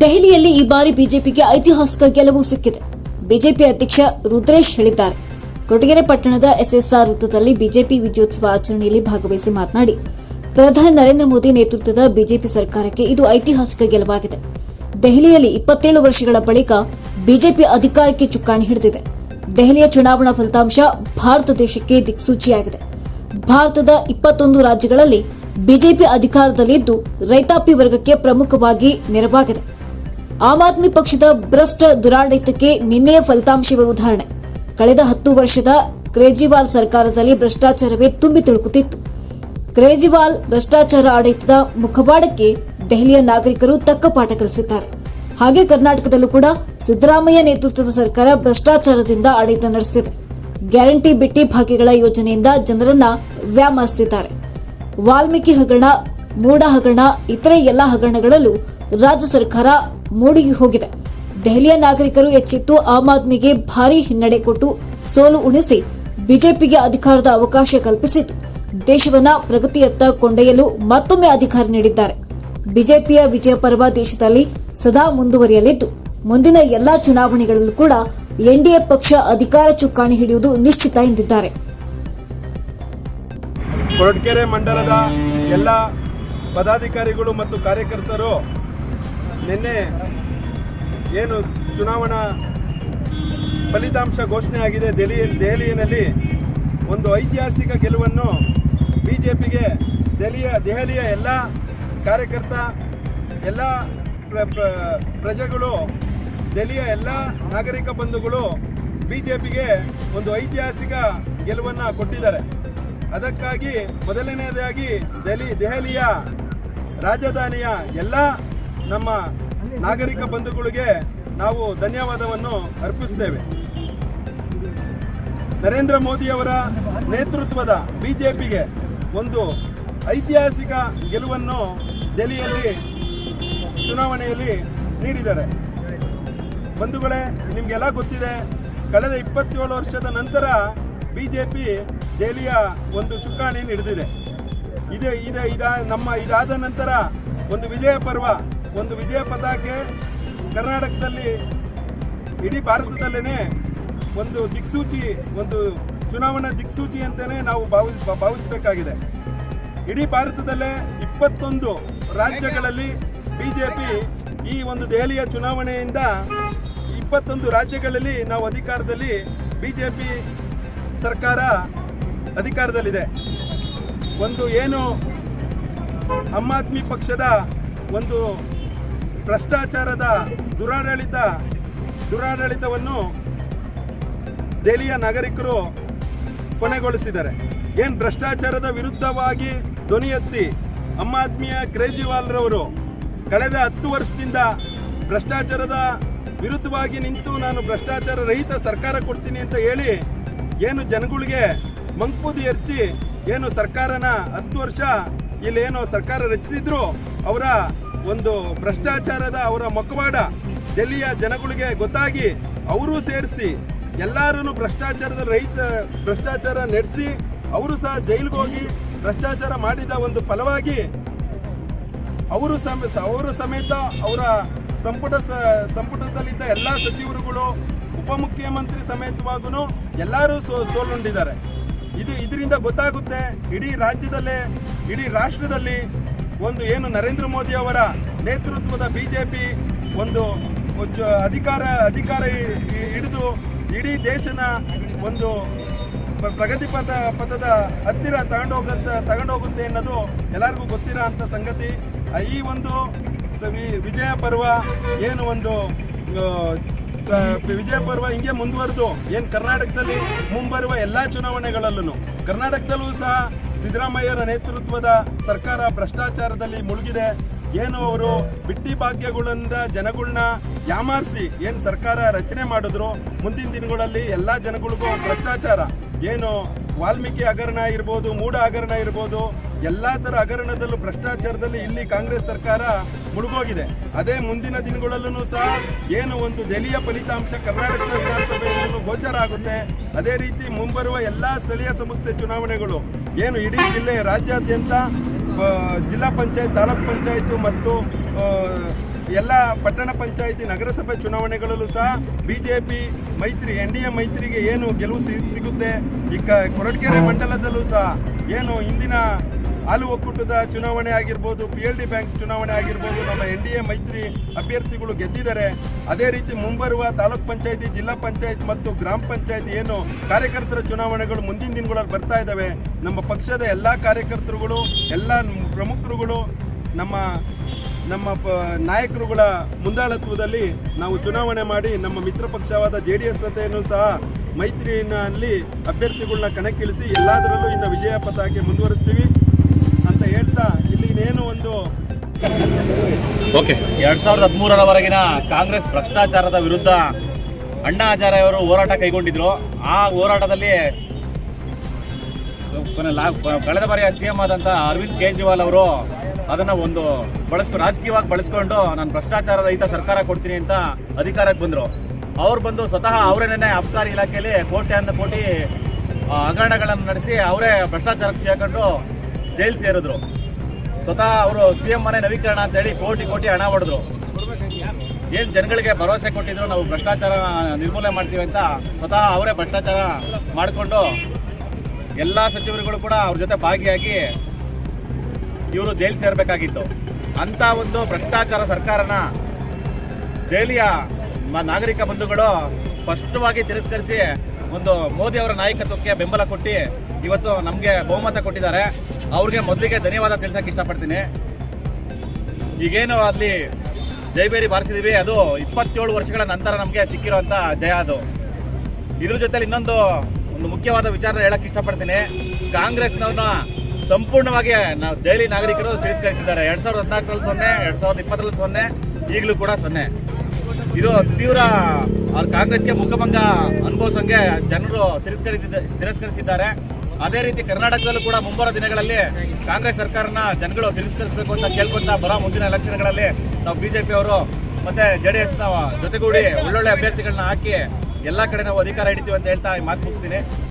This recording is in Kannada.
ದೆಹಲಿಯಲ್ಲಿ ಈ ಬಾರಿ ಬಿಜೆಪಿಗೆ ಐತಿಹಾಸಿಕ ಗೆಲುವು ಸಿಕ್ಕಿದೆ. ಬಿಜೆಪಿ ಅಧ್ಯಕ್ಷ ರುದ್ರೇಶ್ ಹೇಳಿದ್ದಾರೆ. ಕೊರಟಗೆರೆ ಪಟ್ಟಣದ ಎಸ್ಎಸ್ಆರ್ ವೃತ್ತದಲ್ಲಿ ಬಿಜೆಪಿ ವಿಜಯೋತ್ಸವ ಆಚರಣೆಯಲ್ಲಿ ಭಾಗವಹಿಸಿ ಮಾತನಾಡಿ, ಪ್ರಧಾನಿ ನರೇಂದ್ರ ಮೋದಿ ನೇತೃತ್ವದ ಬಿಜೆಪಿ ಸರ್ಕಾರಕ್ಕೆ ಇದು ಐತಿಹಾಸಿಕ ಗೆಲುವಾಗಿದೆ. ದೆಹಲಿಯಲ್ಲಿ ಇಪ್ಪತ್ತೇಳು ವರ್ಷಗಳ ಬಳಿಕ ಬಿಜೆಪಿ ಅಧಿಕಾರಕ್ಕೆ ಚುಕ್ಕಾಣಿ ಹಿಡಿದಿದೆ. ದೆಹಲಿಯ ಚುನಾವಣಾ ಫಲಿತಾಂಶ ಭಾರತ ದೇಶಕ್ಕೆ ದಿಕ್ಸೂಚಿಯಾಗಿದೆ. ಭಾರತದ ಇಪ್ಪತ್ತೊಂದು ರಾಜ್ಯಗಳಲ್ಲಿ ಬಿಜೆಪಿ ಅಧಿಕಾರದಲ್ಲಿದ್ದು ರೈತಾಪಿ ವರ್ಗಕ್ಕೆ ಪ್ರಮುಖವಾಗಿ ನೆರವಾಗಿದೆ. ಆಮ್ ಆದ್ಮಿ ಪಕ್ಷದ ಭ್ರಷ್ಟ ದುರಾಡಳಿತಕ್ಕೆ ನಿನ್ನೆಯ ಫಲಿತಾಂಶವೇ ಉದಾಹರಣೆ. ಕಳೆದ ಹತ್ತು ವರ್ಷದ ಕ್ರೇಜಿವಾಲ್ ಸರ್ಕಾರದಲ್ಲಿ ಭ್ರಷ್ಟಾಚಾರವೇ ತುಂಬಿ ತುಳುಕುತ್ತಿತ್ತು. ಕ್ರೇಜಿವಾಲ್ ಭ್ರಷ್ಟಾಚಾರ ಆಡಳಿತದ ಮುಖವಾಡಕ್ಕೆ ದೆಹಲಿಯ ನಾಗರಿಕರು ತಕ್ಕ ಪಾಠ ಕಲಿಸಿದ್ದಾರೆ. ಹಾಗೆ ಕರ್ನಾಟಕದಲ್ಲೂ ಕೂಡ ಸಿದ್ದರಾಮಯ್ಯ ನೇತೃತ್ವದ ಸರ್ಕಾರ ಭ್ರಷ್ಟಾಚಾರದಿಂದ ಆಡಳಿತ ನಡೆಸುತ್ತಿದೆ ಗ್ಯಾರಂಟಿ ಬಿಟ್ಟಿ ಭಾಗ್ಯಗಳ ಯೋಜನೆಯಿಂದ ಜನರನ್ನ ವ್ಯಾಮರಿಸುತ್ತಿದ್ದಾರೆ ವಾಲ್ಮೀಕಿ ಹಗರಣ ಮೂಡ ಹಗರಣ, ಇತರೆ ಎಲ್ಲಾ ಹಗರಣಗಳಲ್ಲೂ ರಾಜ್ಯ ಸರ್ಕಾರ ಮೂಡಿಗೆ ಹೋಗಿದೆ. ದೆಹಲಿಯ ನಾಗರಿಕರು ಎಚ್ಚೆತ್ತು ಆಮ್ ಆದ್ಮಿಗೆ ಭಾರಿ ಹಿನ್ನಡೆ ಕೊಟ್ಟು ಸೋಲು ಉಣಿಸಿ ಬಿಜೆಪಿಗೆ ಅಧಿಕಾರದ ಅವಕಾಶ ಕಲ್ಪಿಸಿತು ದೇಶವನ್ನ ಪ್ರಗತಿಯತ್ತ ಕೊಂಡೊಯ್ಯಲು ಮತ್ತೊಮ್ಮೆ ಅಧಿಕಾರ ನೀಡಿದ್ದಾರೆ. ಬಿಜೆಪಿಯ ವಿಜಯ ಪರ್ವ ದೇಶದಲ್ಲಿ ಸದಾ ಮುಂದುವರಿಯಲಿದ್ದು, ಮುಂದಿನ ಎಲ್ಲಾ ಚುನಾವಣೆಗಳಲ್ಲೂ ಕೂಡ ಎನ್ಡಿಎ ಪಕ್ಷ ಅಧಿಕಾರ ಚುಕ್ಕಾಣಿ ಹಿಡಿಯುವುದು ನಿಶ್ಚಿತ ಎಂದಿದ್ದಾರೆ. ಕೊರಟಗೆರೆ ಮಂಡಲದ ಎಲ್ಲ ಪದಾಧಿಕಾರಿಗಳು ಮತ್ತು ಕಾರ್ಯಕರ್ತರು ನಿನ್ನೆ ಏನು ಚುನಾವಣಾ ಫಲಿತಾಂಶ ಘೋಷಣೆ ಆಗಿದೆ ದೆಹಲಿಯಲ್ಲಿ ದೆಹಲಿಯಲ್ಲಿ ಒಂದು ಐತಿಹಾಸಿಕ ಗೆಲುವನ್ನು ಬಿ ಜೆ ಪಿಗೆ ದೆಹಲಿಯ ದೆಹಲಿಯ ಎಲ್ಲ ಕಾರ್ಯಕರ್ತ, ಎಲ್ಲ ಪ್ರ ಪ್ರ- ಪ್ರಜೆಗಳು, ದೆಹಲಿಯ ಎಲ್ಲ ನಾಗರಿಕ ಬಂಧುಗಳು ಬಿ ಜೆ ಪಿಗೆ ಒಂದು ಐತಿಹಾಸಿಕ ಗೆಲುವನ್ನು ಕೊಟ್ಟಿದ್ದಾರೆ. ಅದಕ್ಕಾಗಿ ಮೊದಲನೆಯದಾಗಿ ದೆಹಲಿ ದೆಹಲಿಯ ರಾಜಧಾನಿಯ ಎಲ್ಲ ನಮ್ಮ ನಾಗರಿಕ ಬಂಧುಗಳಿಗೆ ನಾವು ಧನ್ಯವಾದವನ್ನು ಅರ್ಪಿಸುತ್ತೇವೆ. ನರೇಂದ್ರ ಮೋದಿಯವರ ನೇತೃತ್ವದ ಬಿಜೆಪಿಗೆ ಒಂದು ಐತಿಹಾಸಿಕ ಗೆಲುವನ್ನು ದೆಹಲಿಯಲ್ಲಿ ಚುನಾವಣೆಯಲ್ಲಿ ನೀಡಿದ್ದಾರೆ. ಬಂಧುಗಳೇ, ನಿಮಗೆಲ್ಲ ಗೊತ್ತಿದೆ, ಕಳೆದ ಇಪ್ಪತ್ತೇಳು ವರ್ಷದ ನಂತರ ಬಿಜೆಪಿ ದೆಹಲಿಯ ಒಂದು ಚುಕ್ಕಾಣಿ ಹಿಡಿದಿದೆ. ಇದೇ, ಇದೆ, ಇದ, ನಮ್ಮ ಇದಾದ ನಂತರ ಒಂದು ವಿಜಯ ಪರ್ವ ಒಂದು ವಿಜಯ ಪತಾಕೆ ಕರ್ನಾಟಕದಲ್ಲಿ ಇಡೀ ಭಾರತದಲ್ಲೇ ಒಂದು ದಿಕ್ಸೂಚಿ, ಒಂದು ಚುನಾವಣಾ ದಿಕ್ಸೂಚಿ ಅಂತಲೇ ನಾವು ಭಾವಿಸ್ ಭಾವಿಸಬೇಕಾಗಿದೆ. ಇಡೀ ಭಾರತದಲ್ಲೇ ಇಪ್ಪತ್ತೊಂದು ರಾಜ್ಯಗಳಲ್ಲಿ ಬಿಜೆಪಿ ಈ ಒಂದು ದೆಹಲಿಯ ಚುನಾವಣೆಯಿಂದ ಇಪ್ಪತ್ತೊಂದು ರಾಜ್ಯಗಳಲ್ಲಿ ನಾವು ಅಧಿಕಾರದಲ್ಲಿ ಬಿಜೆಪಿ ಸರ್ಕಾರ ಅಧಿಕಾರದಲ್ಲಿದೆ. ಒಂದು ಏನು ಆಮ್ ಆದ್ಮಿ ಪಕ್ಷದ ಒಂದು ಭ್ರಷ್ಟಾಚಾರದ ದುರಾಡಳಿತ ದುರಾಡಳಿತವನ್ನು ದೆಹಲಿಯ ನಾಗರಿಕರು ಕೊನೆಗೊಳಿಸಿದ್ದಾರೆ. ಏನು ಭ್ರಷ್ಟಾಚಾರದ ವಿರುದ್ಧವಾಗಿ ಧ್ವನಿ ಎತ್ತಿ ಅಮ್ಮ ಆದ್ಮಿಯ ಕೇಜ್ರಿವಾಲ್ರವರು ಕಳೆದ ಹತ್ತು ವರ್ಷದಿಂದ ಭ್ರಷ್ಟಾಚಾರದ ವಿರುದ್ಧವಾಗಿ ನಿಂತು ನಾನು ಭ್ರಷ್ಟಾಚಾರ ರಹಿತ ಸರ್ಕಾರ ಕೊಡ್ತೀನಿ ಅಂತ ಹೇಳಿ ಏನು ಜನಗಳಿಗೆ ಮಂಕುದಿ ಎರ್ಚಿ ಏನು ಸರ್ಕಾರನ ಹತ್ತು ವರ್ಷ ಇಲ್ಲೇನು ಸರ್ಕಾರ ರಚಿಸಿದ್ರು, ಅವರ ಒಂದು ಭ್ರಷ್ಟಾಚಾರದ ಅವರ ಮೊಕವಾಡ ಡೆಲ್ಲಿಯ ಜನಗಳಿಗೆ ಗೊತ್ತಾಗಿ ಅವರು ಸೇರಿಸಿ ಎಲ್ಲರೂ ಭ್ರಷ್ಟಾಚಾರದ ರೈತ ಭ್ರಷ್ಟಾಚಾರ ನಡೆಸಿ, ಅವರು ಸಹ ಜೈಲಿಗೆ ಹೋಗಿ ಭ್ರಷ್ಟಾಚಾರ ಮಾಡಿದ ಒಂದು ಫಲವಾಗಿ ಅವರು ಸಮ, ಅವರು ಸಮೇತ ಅವರ ಸಂಪುಟ ಸಂಪುಟದಲ್ಲಿದ್ದ ಎಲ್ಲ ಸಚಿವರುಗಳು ಉಪಮುಖ್ಯಮಂತ್ರಿ ಸಮೇತವಾಗೂ ಎಲ್ಲರೂ ಸೋ, ಸೋಲುಂಡಿದ್ದಾರೆ. ಇದು ಇದರಿಂದ ಗೊತ್ತಾಗುತ್ತೆ, ಇಡೀ ರಾಜ್ಯದಲ್ಲೇ, ಇಡೀ ರಾಷ್ಟ್ರದಲ್ಲಿ ಒಂದು ಏನು ನರೇಂದ್ರ ಮೋದಿ ಅವರ ನೇತೃತ್ವದ ಬಿ ಜೆ ಪಿ ಒಂದು ಅಧಿಕಾರ ಅಧಿಕಾರ ಹಿಡಿದು ಇಡೀ ದೇಶನ ಒಂದು ಪ್ರ- ಪ್ರಗತಿ ಪಥ, ಪಥದ ಹತ್ತಿರ ತಗೊಂಡೋಗತ್ತ ತಗೊಂಡೋಗುತ್ತೆ ಅನ್ನೋದು ಎಲ್ಲರಿಗೂ ಗೊತ್ತಿರೋ ಅಂಥ ಸಂಗತಿ. ಈ ಒಂದು ವಿಜಯ ಪರ್ವ ಏನು ಒಂದು ವಿಜಯ ಪರ್ವ ಹಿಂಗೆ ಮುಂದುವರೆದು. ಏನು ಕರ್ನಾಟಕದಲ್ಲಿ ಮುಂಬರುವ ಎಲ್ಲ ಚುನಾವಣೆಗಳಲ್ಲೂ ಕರ್ನಾಟಕದಲ್ಲೂ ಸಹ ಸಿದ್ದರಾಮಯ್ಯರ ನೇತೃತ್ವದ ಸರ್ಕಾರ ಭ್ರಷ್ಟಾಚಾರದಲ್ಲಿ ಮುಳುಗಿದೆ. ಏನು ಅವರು ಬಿಟ್ಟಿ ಭಾಗ್ಯಗಳಿಂದ ಜನಗಳನ್ನ ಯಾಮಾರಿಸಿ ಏನು ಸರ್ಕಾರ ರಚನೆ ಮಾಡಿದ್ರು, ಮುಂದಿನ ದಿನಗಳಲ್ಲಿ ಎಲ್ಲ ಜನಗಳಿಗೂ ಭ್ರಷ್ಟಾಚಾರ. ಏನು ವಾಲ್ಮೀಕಿ ಹಗರಣ ಇರ್ಬೋದು, ಮೂಢ ಹಗರಣ ಇರ್ಬೋದು ಎಲ್ಲ ಥರ ಹಗರಣದಲ್ಲೂ, ಭ್ರಷ್ಟಾಚಾರದಲ್ಲಿ ಇಲ್ಲಿ ಕಾಂಗ್ರೆಸ್ ಸರ್ಕಾರ ಮುಳುಗೋಗಿದೆ. ಅದೇ ಮುಂದಿನ ದಿನಗಳಲ್ಲೂ ಸಹ ಏನು ಒಂದು ದೆಹಲಿಯ ಫಲಿತಾಂಶ, ಕರ್ನಾಟಕದ ವಿಧಾನಸಭೆಯಲ್ಲೂ ಗೋಚರ ಆಗುತ್ತೆ. ಅದೇ ರೀತಿ ಮುಂಬರುವ ಎಲ್ಲ ಸ್ಥಳೀಯ ಸಂಸ್ಥೆ ಚುನಾವಣೆಗಳು, ಏನು ಇಡೀ ಜಿಲ್ಲೆ ರಾಜ್ಯಾದ್ಯಂತ ಜಿಲ್ಲಾ ಪಂಚಾಯತ್, ತಾಲೂಕ್ ಪಂಚಾಯತ್ ಮತ್ತು ಎಲ್ಲ ಪಟ್ಟಣ ಪಂಚಾಯಿತಿ, ನಗರಸಭೆ ಚುನಾವಣೆಗಳಲ್ಲೂ ಸಹ ಬಿಜೆಪಿ ಮೈತ್ರಿ, ಎನ್ ಡಿ ಎ ಮೈತ್ರಿಗೆ ಏನು ಗೆಲುವು ಸಿಗುತ್ತೆ. ಈ ಕೊರಟಗೆರೆ ಮಂಡಲದಲ್ಲೂ ಸಹ ಏನು ಇಂದಿನ ಹಾಲು ಒಕ್ಕೂಟದ ಚುನಾವಣೆ ಆಗಿರ್ಬೋದು ಪಿ ಎಲ್ ಡಿ ಬ್ಯಾಂಕ್ ಚುನಾವಣೆ ಆಗಿರ್ಬೋದು, ನಮ್ಮ ಎನ್ ಡಿ ಎ ಮೈತ್ರಿ ಅಭ್ಯರ್ಥಿಗಳು ಗೆದ್ದಿದ್ದಾರೆ. ಅದೇ ರೀತಿ ಮುಂಬರುವ ತಾಲೂಕ್ ಪಂಚಾಯತಿ, ಜಿಲ್ಲಾ ಪಂಚಾಯತ್ ಮತ್ತು ಗ್ರಾಮ ಪಂಚಾಯತ್ ಏನು ಕಾರ್ಯಕರ್ತರ ಚುನಾವಣೆಗಳು ಮುಂದಿನ ದಿನಗಳಲ್ಲಿ ಬರ್ತಾ ಇದ್ದಾವೆ ನಮ್ಮ ಪಕ್ಷದ ಎಲ್ಲ ಕಾರ್ಯಕರ್ತರುಗಳು, ಎಲ್ಲ ಪ್ರಮುಖರುಗಳು, ನಮ್ಮ ನಮ್ಮ ಪ, ನಾಯಕರುಗಳ ಮುಂದಾಳತ್ವದಲ್ಲಿ ನಾವು ಚುನಾವಣೆ ಮಾಡಿ ನಮ್ಮ ಮಿತ್ರ ಪಕ್ಷವಾದ ಜೆ ಡಿ ಎಸ್ ಜೊತೆಯನ್ನು ಸಹ ಮೈತ್ರಿನಲ್ಲಿ ಅಭ್ಯರ್ಥಿಗಳನ್ನ ಕಣಕ್ಕಿಳಿಸಿ ಎಲ್ಲದರಲ್ಲೂ ಇನ್ನು ವಿಜಯ ಪತಾಕೆ ಮುಂದುವರಿಸ್ತೀವಿ. ಹೇಳ್ತಾ, ಇಲ್ಲಿ ಇನ್ನೇನು ಒಂದು ಓಕೆ. ಎರಡ್ ಸಾವಿರದ ಹದಿಮೂರರವರೆಗಿನ ಕಾಂಗ್ರೆಸ್ ಭ್ರಷ್ಟಾಚಾರದ ವಿರುದ್ಧ ಅಣ್ಣಾ ಆಚಾರ್ಯ ಅವರು ಹೋರಾಟ ಕೈಗೊಂಡಿದ್ರು. ಆ ಹೋರಾಟದಲ್ಲಿ ಕಳೆದ ಬಾರಿಯ ಸಿಎಂ ಆದಂಥ ಅರವಿಂದ್ ಕೇಜ್ರಿವಾಲ್ ಅವರು ಅದನ್ನ ಒಂದು ಬಳಸ್ಕೊ ರಾಜಕೀಯವಾಗಿ ಬಳಸ್ಕೊಂಡು ನಾನು ಭ್ರಷ್ಟಾಚಾರ ರಹಿತ ಸರ್ಕಾರ ಕೊಡ್ತೀನಿ ಅಂತ ಅಧಿಕಾರಕ್ಕೆ ಬಂದರು. ಅವ್ರು ಬಂದು ಸ್ವತಃ ಅವರೇನೇ ಅಬಕಾರಿ ಇಲಾಖೆಯಲ್ಲಿ ಕೋಟ್ಯಾನ್ನ ಕೋಟಿ ಹಗರಣಗಳನ್ನು ನಡೆಸಿ ಅವರೇ ಭ್ರಷ್ಟಾಚಾರಕ್ಕೆ ಸೇರ್ಕೊಂಡು ಜೈಲು ಸೇರಿದ್ರು. ಸ್ವತಃ ಅವರು ಸಿ ಎಂ ಮನೆ ನವೀಕರಣ ಅಂತ ಹೇಳಿ ಕೋಟಿ ಕೋಟಿ ಹಣ ಹೊಡೆದ್ರು. ಏನು ಜನಗಳಿಗೆ ಭರವಸೆ ಕೊಟ್ಟಿದ್ರು, ನಾವು ಭ್ರಷ್ಟಾಚಾರ ನಿರ್ಮೂಲನೆ ಮಾಡ್ತೀವಿ ಅಂತ ಸ್ವತಃ ಅವರೇ ಭ್ರಷ್ಟಾಚಾರ ಮಾಡಿಕೊಂಡು ಎಲ್ಲ ಸಚಿವರುಗಳು ಕೂಡ ಅವ್ರ ಜೊತೆ ಭಾಗಿಯಾಗಿ ಇವರು ಜೈಲು ಸೇರಬೇಕಾಗಿತ್ತು. ಅಂತ ಒಂದು ಭ್ರಷ್ಟಾಚಾರ ಸರ್ಕಾರನ ದೆಹಲಿಯ ನಾಗರಿಕ ಬಂಧುಗಳು ಸ್ಪಷ್ಟವಾಗಿ ತಿರಸ್ಕರಿಸಿ ಒಂದು ಮೋದಿ ಅವರ ನಾಯಕತ್ವಕ್ಕೆ ಬೆಂಬಲ ಕೊಟ್ಟು ಇವತ್ತು ನಮಗೆ ಬಹುಮತ ಕೊಟ್ಟಿದ್ದಾರೆ. ಅವ್ರಿಗೆ ಮೊದಲಿಗೆ ಧನ್ಯವಾದ ತಿಳಿಸಕ್ಕೆ ಇಷ್ಟಪಡ್ತೀನಿ. ಈಗೇನು ಅಲ್ಲಿ ಜೈಬೇರಿ ಬಾರಿಸಿದೀವಿ. ಅದು ಇಪ್ಪತ್ತೇಳು ವರ್ಷಗಳ ನಂತರ ನಮಗೆ ಸಿಕ್ಕಿರುವಂಥ ಜಯ ಅದು. ಇದ್ರ ಜೊತೆಲಿ ಇನ್ನೊಂದು ಒಂದು ಮುಖ್ಯವಾದ ವಿಚಾರ ಹೇಳಕ್ಕೆ ಇಷ್ಟಪಡ್ತೀನಿ. ಕಾಂಗ್ರೆಸ್ನವ್ರನ್ನ ಸಂಪೂರ್ಣವಾಗಿ ನಾವು ದೆಹಲಿ ನಾಗರಿಕರು ತಿರಸ್ಕರಿಸಿದ್ದಾರೆ. ಎರಡು ಸಾವಿರದ ಹದಿನಾಲ್ಕರಲ್ಲಿ ಸೊನ್ನೆ, ಎರಡು ಸಾವಿರದ ಇಪ್ಪತ್ತರಲ್ಲಿ ಸೊನ್ನೆ, ಈಗಲೂ ಕೂಡ ಸೊನ್ನೆ. ಇದು ತೀವ್ರ ಅವ್ರ ಕಾಂಗ್ರೆಸ್ಗೆ ಮುಖಭಂಗ ಅನುಭವಿಸಂಗೆ ಜನರು ತಿರಸ್ಕರಿಸಿದ ತಿರಸ್ಕರಿಸಿದ್ದಾರೆ. ಅದೇ ರೀತಿ ಕರ್ನಾಟಕದಲ್ಲೂ ಕೂಡ ಮುಂಬರುವ ದಿನಗಳಲ್ಲಿ ಕಾಂಗ್ರೆಸ್ ಸರ್ಕಾರನ ಜನಗಳು ತಿರಸ್ಕರಿಸಬೇಕು ಅಂತ ಕೇಳ್ಕೊಂತ ಬರೋ ಮುಂದಿನ ಎಲೆಕ್ಷನ್ಗಳಲ್ಲಿ ನಾವು ಬಿಜೆಪಿ ಅವರು ಮತ್ತೆ ಜೆ ಡಿ ಎಸ್ನ ಜೊತೆಗೂಡಿ ಒಳ್ಳೊಳ್ಳೆ ಅಭ್ಯರ್ಥಿಗಳನ್ನ ಹಾಕಿ ಎಲ್ಲಾ ಕಡೆ ನಾವು ಅಧಿಕಾರ ಹಿಡಿತೀವಿ ಅಂತ ಹೇಳ್ತಾ ಮಾತು ಮುಗಿಸ್ತೀನಿ.